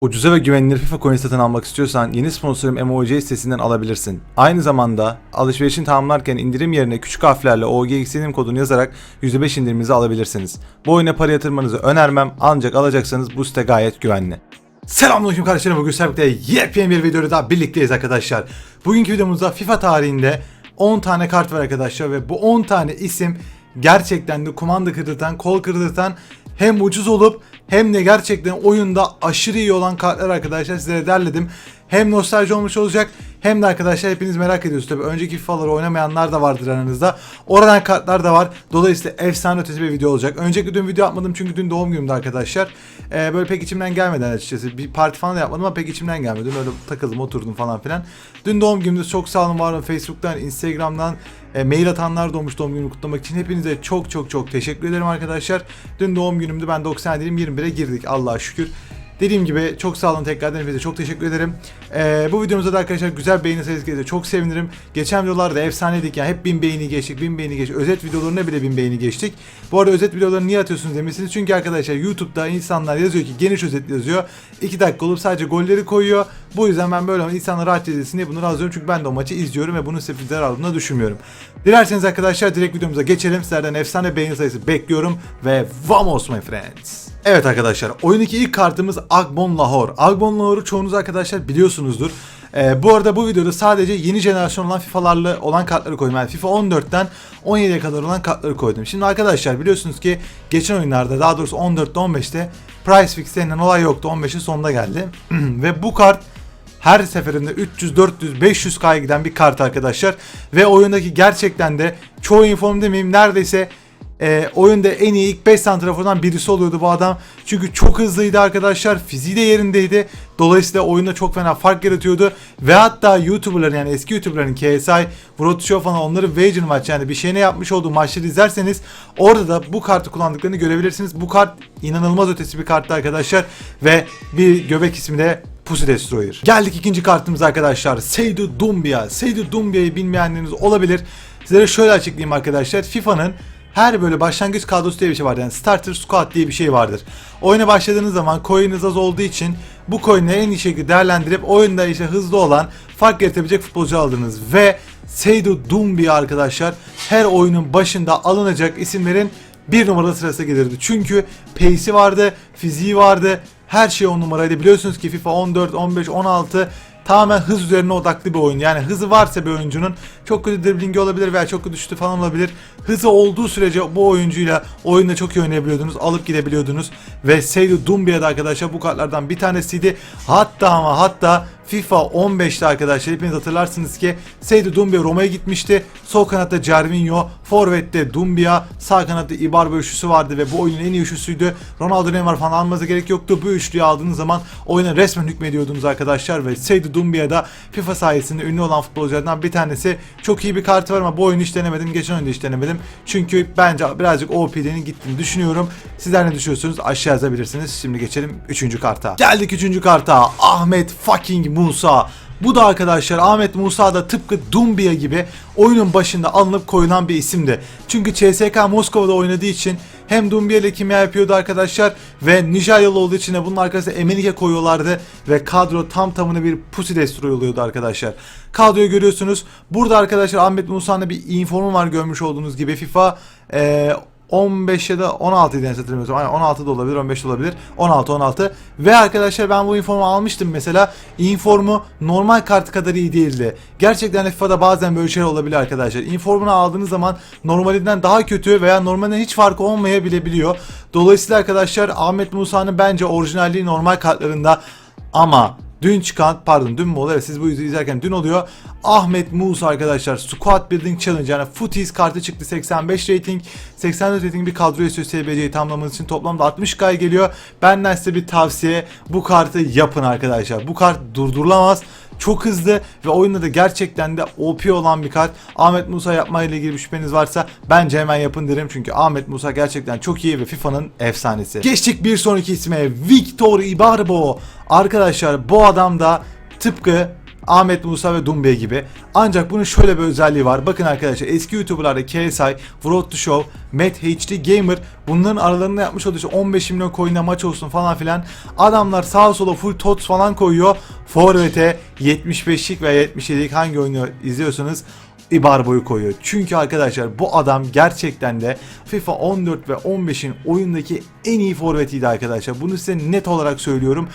Ucuza ve güvenilir FIFA coin satın almak istiyorsan yeni sponsorum MOJ sitesinden alabilirsin. Aynı zamanda alışverişini tamamlarken indirim yerine küçük harflerle OGX indirim kodunu yazarak %5 indiriminizi alabilirsiniz. Bu oyuna para yatırmanızı önermem ancak alacaksanız bu site gayet güvenli. Selamünaleyküm kardeşlerim bugün sizlerle yepyeni bir videoda daha birlikteyiz arkadaşlar. Bugünkü videomuzda FIFA tarihinde 10 tane kart var arkadaşlar ve bu 10 tane isim gerçekten de kumanda kırdırtan, kol kırdırtan hem ucuz olup hem de gerçekten oyunda aşırı iyi olan kartlar arkadaşlar sizlere derledim. Hem nostalji olmuş olacak hem de arkadaşlar hepiniz merak ediyorsunuz tabi önceki FIFA'ları oynamayanlar da vardır aranızda. Oradan kartlar da var. Dolayısıyla efsane ötesi bir video olacak. Önceki dün video yapmadım çünkü dün doğum günümdü arkadaşlar. Ee, böyle pek içimden gelmedi açıkçası. Bir parti falan da yapmadım ama pek içimden gelmedi. Dün öyle takıldım oturdum falan filan. Dün doğum günümde çok sağ olun var olun. Facebook'tan, Instagram'dan e, mail atanlar da doğum günümü kutlamak için. Hepinize çok çok çok teşekkür ederim arkadaşlar. Dün doğum günümdü. Ben 90 değilim 21'e girdik Allah'a şükür. Dediğim gibi çok sağ olun tekrardan hepinize çok teşekkür ederim. Ee, bu videomuzda da arkadaşlar güzel beğeni sayısı gelirse çok sevinirim. Geçen videolarda efsaneydik yani hep 1000 beğeni geçtik 1000 beğeni geçtik. Özet videolarına bile 1000 beğeni geçtik. Bu arada özet videolarını niye atıyorsunuz demişsiniz. Çünkü arkadaşlar YouTube'da insanlar yazıyor ki geniş özet yazıyor. 2 dakika olup sadece golleri koyuyor. Bu yüzden ben böyle insanlar rahat izlesin diye bunu yazıyorum. Çünkü ben de o maçı izliyorum ve bunun size zarar aldığını düşünmüyorum. Dilerseniz arkadaşlar direkt videomuza geçelim. Sizlerden efsane beğeni sayısı bekliyorum ve vamos my friends. Evet arkadaşlar oyundaki ilk kartımız Agbon Lahore. Agbon Lahore'u çoğunuz arkadaşlar biliyorsunuzdur. Ee, bu arada bu videoda sadece yeni jenerasyon olan FIFA'larla olan kartları koydum. Yani FIFA 14'ten 17'ye kadar olan kartları koydum. Şimdi arkadaşlar biliyorsunuz ki geçen oyunlarda daha doğrusu 14'te 15'te Price Fix denilen olay yoktu. 15'in sonunda geldi. Ve bu kart her seferinde 300, 400, 500k giden bir kart arkadaşlar. Ve oyundaki gerçekten de çoğu inform demeyeyim neredeyse e, oyunda en iyi ilk 5 santrafordan birisi oluyordu bu adam. Çünkü çok hızlıydı arkadaşlar. Fiziği de yerindeydi. Dolayısıyla oyunda çok fena fark yaratıyordu. Ve hatta YouTuber'ların yani eski YouTuber'ların KSI, World Show falan onları Wager maç yani bir şeyine yapmış olduğu maçları izlerseniz orada da bu kartı kullandıklarını görebilirsiniz. Bu kart inanılmaz ötesi bir karttı arkadaşlar. Ve bir göbek ismi de Pussy Destroyer. Geldik ikinci kartımıza arkadaşlar. Seydou Doumbia. Seydou Doumbiya'yı bilmeyenleriniz olabilir. Sizlere şöyle açıklayayım arkadaşlar. FIFA'nın her böyle başlangıç kadrosu diye bir şey vardır. Yani starter squad diye bir şey vardır. Oyuna başladığınız zaman coin'iniz az olduğu için bu coin'leri en iyi şekilde değerlendirip oyunda işte hızlı olan fark yaratabilecek futbolcu aldınız. Ve Seydou Doumbia arkadaşlar her oyunun başında alınacak isimlerin bir numaralı sırası gelirdi. Çünkü pace'i vardı, fiziği vardı, her şey on numaraydı. Biliyorsunuz ki FIFA 14, 15, 16 tamamen hız üzerine odaklı bir oyun. Yani hızı varsa bir oyuncunun çok kötü driblingi olabilir veya çok kötü şutu falan olabilir. Hızı olduğu sürece bu oyuncuyla oyunda çok iyi oynayabiliyordunuz. Alıp gidebiliyordunuz. Ve Seydou Doumbia da arkadaşlar bu kartlardan bir tanesiydi. Hatta ama hatta FIFA 15'te arkadaşlar hepiniz hatırlarsınız ki Seydou Doumbia Roma'ya gitmişti. Sol kanatta Cervinho, Forvet'te Doumbia, sağ kanatta Ibarba üçlüsü vardı ve bu oyunun en iyi üçlüsüydü. Ronaldo Neymar falan almanıza gerek yoktu. Bu üçlüyü aldığınız zaman oyuna resmen hükmediyordunuz arkadaşlar ve Seydou Doumbia da FIFA sayesinde ünlü olan futbolculardan bir tanesi. Çok iyi bir kartı var ama bu oyunu hiç denemedim. Geçen oyunda hiç denemedim. Çünkü bence birazcık OP'lerin gittiğini düşünüyorum. Sizler ne düşünüyorsunuz? Aşağı yazabilirsiniz. Şimdi geçelim 3. karta. Geldik 3. karta. Ahmet fucking Musa. Bu da arkadaşlar Ahmet Musa da tıpkı Dumbia gibi oyunun başında alınıp koyulan bir isimdi. Çünkü CSK Moskova'da oynadığı için hem Dumbia ile kimya yapıyordu arkadaşlar ve Nijeryalı olduğu için de bunun arkasına Emenike koyuyorlardı ve kadro tam tamına bir pussy destroy oluyordu arkadaşlar. Kadroyu görüyorsunuz. Burada arkadaşlar Ahmet Musa'nın bir informu var görmüş olduğunuz gibi FIFA eee 15 ya da 16 idi hatırlamıyorsam. Aynen 16 da olabilir, 15 de olabilir. 16 16. Ve arkadaşlar ben bu informu almıştım mesela. Informu normal kart kadar iyi değildi. Gerçekten FIFA'da bazen böyle şeyler olabilir arkadaşlar. Informunu aldığınız zaman normalinden daha kötü veya normalinden hiç farkı olmayabilebiliyor. Dolayısıyla arkadaşlar Ahmet Musa'nın bence orijinalliği normal kartlarında ama Dün çıkan pardon dün mü oluyor? Evet, siz bu videoyu izlerken dün oluyor. Ahmet Musa arkadaşlar Squad Building Challenge yani Footies kartı çıktı 85 rating 84 rating bir kadro istiyor SBC'yi tamamlamanız için toplamda 60k geliyor. Benden size bir tavsiye bu kartı yapın arkadaşlar. Bu kart durdurulamaz. Çok hızlı ve oyunda da gerçekten de OP olan bir kart. Ahmet Musa yapmayla ilgili bir şüpheniz varsa bence hemen yapın derim. Çünkü Ahmet Musa gerçekten çok iyi ve FIFA'nın efsanesi. Geçtik bir sonraki isme Victor Ibarbo. Arkadaşlar bu adam da tıpkı Ahmet Musa ve Dumbe gibi. Ancak bunun şöyle bir özelliği var. Bakın arkadaşlar eski YouTuber'larda KSI, Road to Show, Matt HD Gamer bunların aralarında yapmış olduğu işte 15 milyon coin'e maç olsun falan filan. Adamlar sağa sola full tots falan koyuyor. Forvet'e 75'lik veya 77'lik hangi oyunu izliyorsanız Ibarbo'yu koyuyor. Çünkü arkadaşlar bu adam gerçekten de FIFA 14 ve 15'in oyundaki en iyi forvetiydi arkadaşlar. Bunu size net olarak söylüyorum.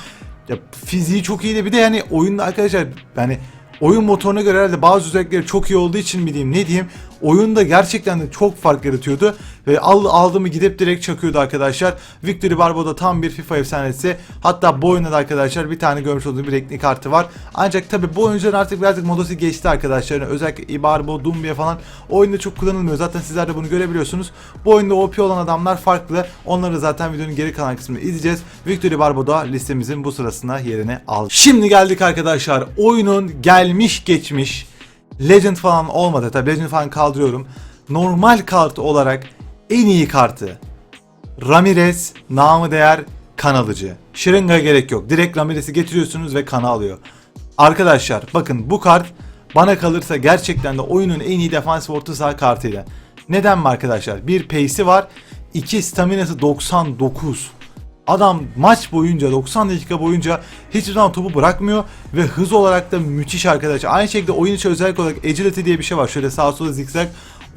Ya fiziği çok iyiydi. Bir de yani oyunda arkadaşlar yani oyun motoruna göre herhalde bazı özellikleri çok iyi olduğu için mi diyeyim ne diyeyim oyunda gerçekten de çok fark yaratıyordu ve al, aldı mı gidip direkt çakıyordu arkadaşlar. Victory Barbo'da tam bir FIFA efsanesi. Hatta bu oyunda da arkadaşlar bir tane görmüş olduğum bir renkli kartı var. Ancak tabi bu oyuncuların artık birazcık modası geçti arkadaşlar. Yani özellikle Ibarbo, Dumbia falan oyunda çok kullanılmıyor. Zaten sizler de bunu görebiliyorsunuz. Bu oyunda OP olan adamlar farklı. Onları zaten videonun geri kalan kısmında izleyeceğiz. Victory Barbo da listemizin bu sırasına yerini aldı. Şimdi geldik arkadaşlar. Oyunun gelmiş geçmiş Legend falan olmadı. Tabi Legend falan kaldırıyorum. Normal kart olarak en iyi kartı. Ramirez, namı değer kan alıcı. Şırınga gerek yok. Direkt Ramirez'i getiriyorsunuz ve kanı alıyor. Arkadaşlar bakın bu kart bana kalırsa gerçekten de oyunun en iyi defans orta saha kartıyla. Neden mi arkadaşlar? Bir pace'i var. iki staminası 99. Adam maç boyunca 90 dakika boyunca hiçbir zaman topu bırakmıyor ve hız olarak da müthiş arkadaşlar. Aynı şekilde oyun içi özellik olarak agility diye bir şey var. Şöyle sağa sola zikzak.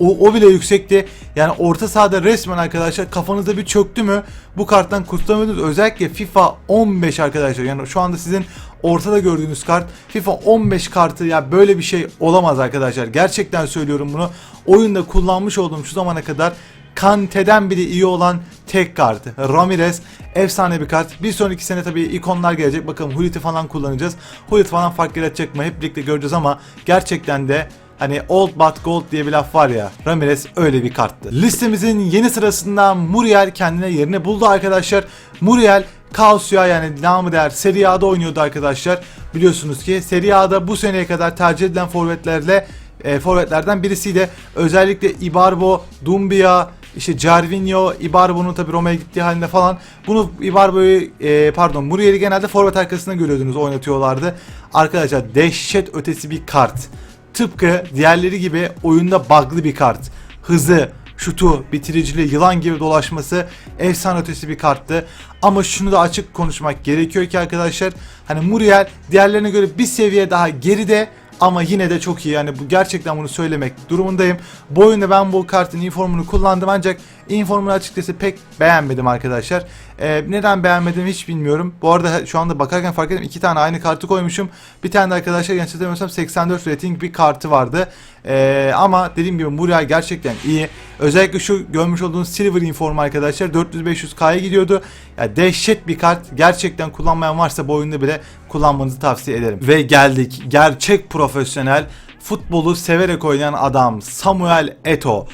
O, o bile yüksekti. Yani orta sahada resmen arkadaşlar kafanızda bir çöktü mü bu karttan kurtulamıyordunuz. Özellikle FIFA 15 arkadaşlar. Yani şu anda sizin ortada gördüğünüz kart FIFA 15 kartı ya böyle bir şey olamaz arkadaşlar. Gerçekten söylüyorum bunu. Oyunda kullanmış olduğum şu zamana kadar Kante'den bile iyi olan tek kart. Ramirez efsane bir kart. Bir sonraki sene tabii ikonlar gelecek. Bakalım Hulit'i falan kullanacağız. Hulit falan fark yaratacak mı? Hep birlikte göreceğiz ama gerçekten de Hani old but gold diye bir laf var ya. Ramirez öyle bir karttı. Listemizin yeni sırasında Muriel kendine yerini buldu arkadaşlar. Muriel Kaosya yani namı değer Serie A'da oynuyordu arkadaşlar. Biliyorsunuz ki Serie A'da bu seneye kadar tercih edilen forvetlerle e, forvetlerden birisiydi. Özellikle Ibarbo, Dumbia, işte Jarvinho, Ibarbo'nun tabi Roma'ya gittiği halinde falan. Bunu Ibarbo'yu e, pardon Muriel'i genelde forvet arkasında görüyordunuz oynatıyorlardı. Arkadaşlar dehşet ötesi bir kart. Tıpkı diğerleri gibi oyunda bug'lı bir kart. Hızı, şutu, bitiriciliği, yılan gibi dolaşması efsane ötesi bir karttı. Ama şunu da açık konuşmak gerekiyor ki arkadaşlar hani Muriel diğerlerine göre bir seviye daha geride ama yine de çok iyi yani bu gerçekten bunu söylemek durumundayım. Bu oyunda ben bu kartın informunu kullandım ancak informunu açıkçası pek beğenmedim arkadaşlar. Ee, neden beğenmedim hiç bilmiyorum. Bu arada şu anda bakarken fark ettim iki tane aynı kartı koymuşum. Bir tane de arkadaşlar yanlış hatırlamıyorsam 84 rating bir kartı vardı. Ee, ama dediğim gibi Muriel gerçekten iyi. Özellikle şu görmüş olduğunuz Silver informu arkadaşlar 400-500k'ya gidiyordu. Yani dehşet bir kart. Gerçekten kullanmayan varsa bu oyunda bile kullanmanızı tavsiye ederim. Ve geldik gerçek profesyonel futbolu severek oynayan adam Samuel Eto.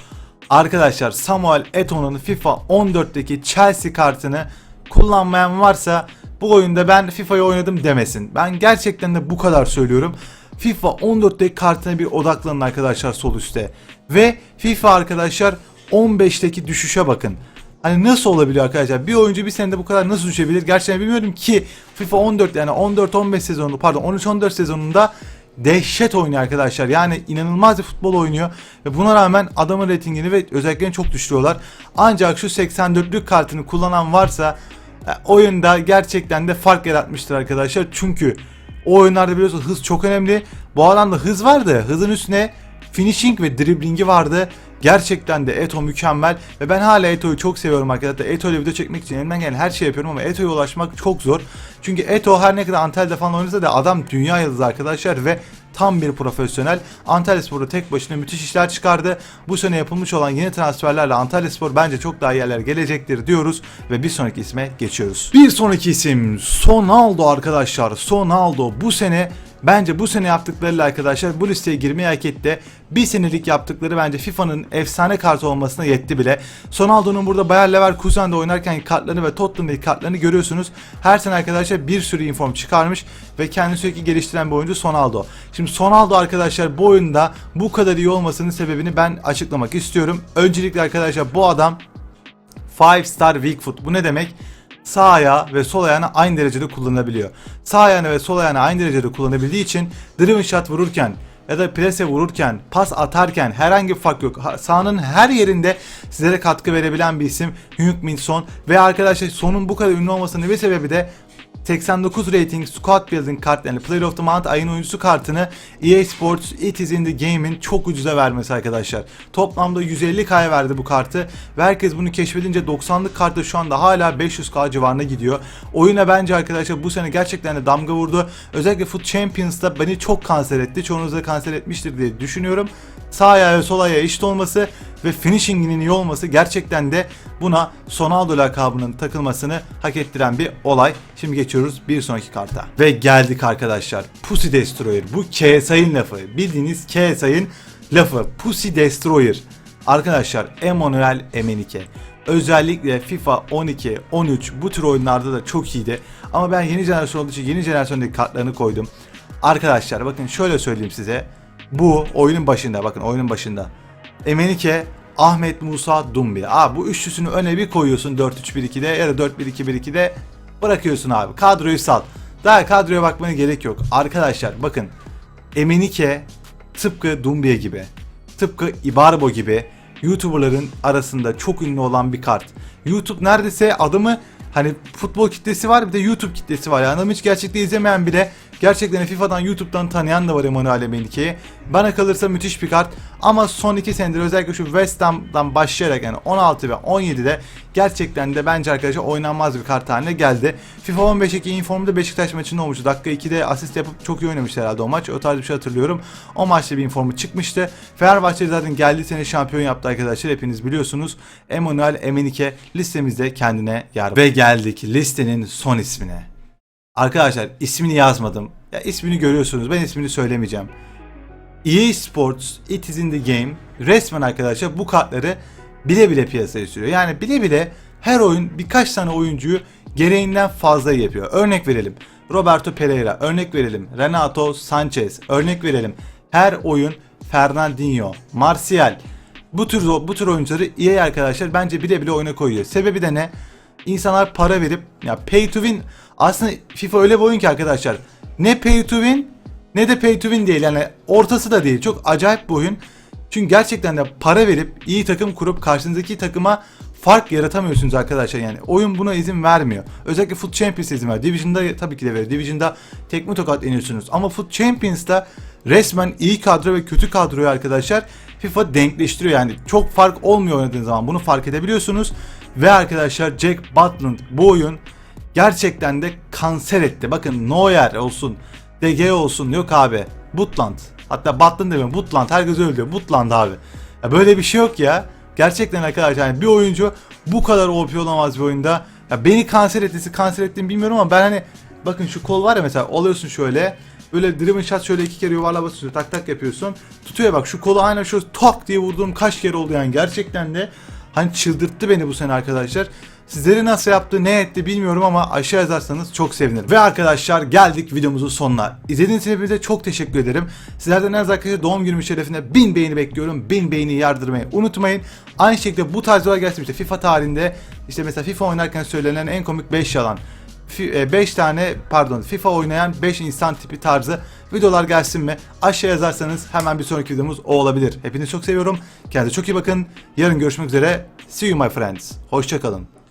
Arkadaşlar Samuel Eto'nun FIFA 14'teki Chelsea kartını kullanmayan varsa bu oyunda ben FIFA'yı oynadım demesin. Ben gerçekten de bu kadar söylüyorum. FIFA 14'teki kartına bir odaklanın arkadaşlar sol üstte. Ve FIFA arkadaşlar 15'teki düşüşe bakın. Hani nasıl olabiliyor arkadaşlar? Bir oyuncu bir senede bu kadar nasıl düşebilir? Gerçekten bilmiyorum ki FIFA 14 yani 14-15 sezonu pardon 13-14 sezonunda dehşet oynuyor arkadaşlar. Yani inanılmaz bir futbol oynuyor ve buna rağmen adamın reytingini ve özelliklerini çok düşürüyorlar. Ancak şu 84'lük kartını kullanan varsa e, oyunda gerçekten de fark yaratmıştır arkadaşlar. Çünkü o oyunlarda biliyorsunuz hız çok önemli. Bu alanda hız vardı. Hızın üstüne finishing ve dribblingi vardı. Gerçekten de Eto mükemmel ve ben hala Eto'yu çok seviyorum arkadaşlar. Eto ile video çekmek için elimden gelen her şeyi yapıyorum ama Eto'ya ulaşmak çok zor. Çünkü Eto her ne kadar Antalya'da falan oynasa da adam dünya yıldızı arkadaşlar ve tam bir profesyonel. Antalya Spor'da tek başına müthiş işler çıkardı. Bu sene yapılmış olan yeni transferlerle Antalya Spor bence çok daha yerler gelecektir diyoruz ve bir sonraki isme geçiyoruz. Bir sonraki isim Sonaldo arkadaşlar. Sonaldo bu sene Bence bu sene yaptıklarıyla arkadaşlar bu listeye girmeye hak etti. Bir senelik yaptıkları bence FIFA'nın efsane kartı olmasına yetti bile. Sonaldo'nun burada Bayer Leverkusen'de oynarken kartlarını ve Tottenham'daki kartlarını görüyorsunuz. Her sene arkadaşlar bir sürü inform çıkarmış ve kendini sürekli geliştiren bir oyuncu Sonaldo. Şimdi Sonaldo arkadaşlar bu oyunda bu kadar iyi olmasının sebebini ben açıklamak istiyorum. Öncelikle arkadaşlar bu adam 5 star weak foot. Bu ne demek? Sağ ayağı ve sol ayağını aynı derecede kullanabiliyor. Sağ ayağını ve sol ayağını aynı derecede kullanabildiği için driven shot vururken ya da plase vururken, pas atarken herhangi bir fark yok. Ha- Sahanın her yerinde sizlere katkı verebilen bir isim Heung-Min Son ve arkadaşlar Son'un bu kadar ünlü olmasının bir sebebi de 89 rating squad building kart yani Player of the Month ayın oyuncusu kartını EA Sports It is in the Game'in çok ucuza vermesi arkadaşlar. Toplamda 150k'ya verdi bu kartı ve herkes bunu keşfedince 90'lık kartı şu anda hala 500k civarına gidiyor. Oyuna bence arkadaşlar bu sene gerçekten de damga vurdu. Özellikle Foot Champions'ta beni çok kanser etti. Çoğunuz da kanser etmiştir diye düşünüyorum. Sağ ayağı ve sol ayağı eşit olması ve finishinginin iyi olması gerçekten de buna Sonaldo lakabının takılmasını hak ettiren bir olay. Şimdi geçiyoruz bir sonraki karta. Ve geldik arkadaşlar. Pussy Destroyer. Bu KSI'nin lafı. Bildiğiniz KSI'nin lafı. Pussy Destroyer. Arkadaşlar Emmanuel Emenike. Özellikle FIFA 12, 13 bu tür oyunlarda da çok iyiydi. Ama ben yeni jenerasyon olduğu için yeni jenerasyondaki kartlarını koydum. Arkadaşlar bakın şöyle söyleyeyim size. Bu oyunun başında bakın oyunun başında. Emenike, Ahmet Musa Dumbi. Abi bu üçlüsünü öne bir koyuyorsun 4-3-1-2'de ya da 4-1-2-1-2'de bırakıyorsun abi. Kadroyu sal. Daha kadroya bakmana gerek yok. Arkadaşlar bakın Emenike tıpkı Dumbiye gibi, tıpkı Ibarbo gibi YouTuber'ların arasında çok ünlü olan bir kart. YouTube neredeyse adamı hani futbol kitlesi var bir de YouTube kitlesi var. Yani adamı hiç gerçekte izlemeyen bile gerçekten FIFA'dan YouTube'dan tanıyan da var Emanuel Emenike'yi. Bana kalırsa müthiş bir kart ama son iki senedir özellikle şu West Ham'dan başlayarak yani 16 ve 17'de gerçekten de bence arkadaşlar oynanmaz bir kart haline geldi. FIFA 15'teki informda Beşiktaş maçında olmuştu. Dakika 2'de asist yapıp çok iyi oynamıştı herhalde o maç. O tarz bir şey hatırlıyorum. O maçta bir informu çıkmıştı. Fenerbahçe zaten geldiği sene şampiyon yaptı arkadaşlar. Hepiniz biliyorsunuz. Emanuel Emenike listemizde kendine yer. Ve geldik listenin son ismine. Arkadaşlar ismini yazmadım. Ya ismini görüyorsunuz. Ben ismini söylemeyeceğim. EA Sports It is in the Game resmen arkadaşlar bu kartları bile bile piyasaya sürüyor. Yani bile bile her oyun birkaç tane oyuncuyu gereğinden fazla yapıyor. Örnek verelim. Roberto Pereira, örnek verelim. Renato Sanchez, örnek verelim. Her oyun Fernandinho, Martial. Bu tür bu tür oyuncuları EA arkadaşlar bence bile bile oyuna koyuyor. Sebebi de ne? İnsanlar para verip ya pay to win aslında FIFA öyle bir oyun ki arkadaşlar. Ne pay to win ne de pay to win değil yani ortası da değil. Çok acayip bir oyun. Çünkü gerçekten de para verip iyi takım kurup karşınızdaki takıma fark yaratamıyorsunuz arkadaşlar yani. Oyun buna izin vermiyor. Özellikle Foot Champions izin veriyor. Division'da tabii ki de veriyor. Division'da tekme tokat iniyorsunuz. Ama Foot Champions'ta resmen iyi kadro ve kötü kadroyu arkadaşlar FIFA denkleştiriyor yani. Çok fark olmuyor oynadığınız zaman. Bunu fark edebiliyorsunuz. Ve arkadaşlar Jack Butland bu oyun gerçekten de kanser etti. Bakın Neuer olsun, DG olsun yok abi. Butland. Hatta Butland demiyorum. Butland. Herkes öyle diyor. Butland abi. Ya böyle bir şey yok ya. Gerçekten arkadaşlar yani bir oyuncu bu kadar OP olamaz bir oyunda. Ya beni kanser ettisi kanser ettiğini bilmiyorum ama ben hani bakın şu kol var ya mesela alıyorsun şöyle böyle driven shot şöyle iki kere yuvarla basıyorsun tak tak yapıyorsun. Tutuyor bak şu kolu aynen şu tak diye vurduğum kaç kere oldu yani gerçekten de hani çıldırttı beni bu sene arkadaşlar. Sizleri nasıl yaptı ne etti bilmiyorum ama aşağı yazarsanız çok sevinirim. Ve arkadaşlar geldik videomuzun sonuna. İzlediğiniz için hepinize çok teşekkür ederim. Sizlerden her arkadaşlar doğum günü şerefine 1000 beğeni bekliyorum. 1000 beğeni yardırmayı unutmayın. Aynı şekilde bu tarz videolar gelsin işte FIFA tarihinde işte mesela FIFA oynarken söylenen en komik 5 yalan. 5 tane pardon FIFA oynayan 5 insan tipi tarzı videolar gelsin mi? Aşağı yazarsanız hemen bir sonraki videomuz o olabilir. Hepinizi çok seviyorum. Kendinize çok iyi bakın. Yarın görüşmek üzere. See you my friends. Hoşçakalın.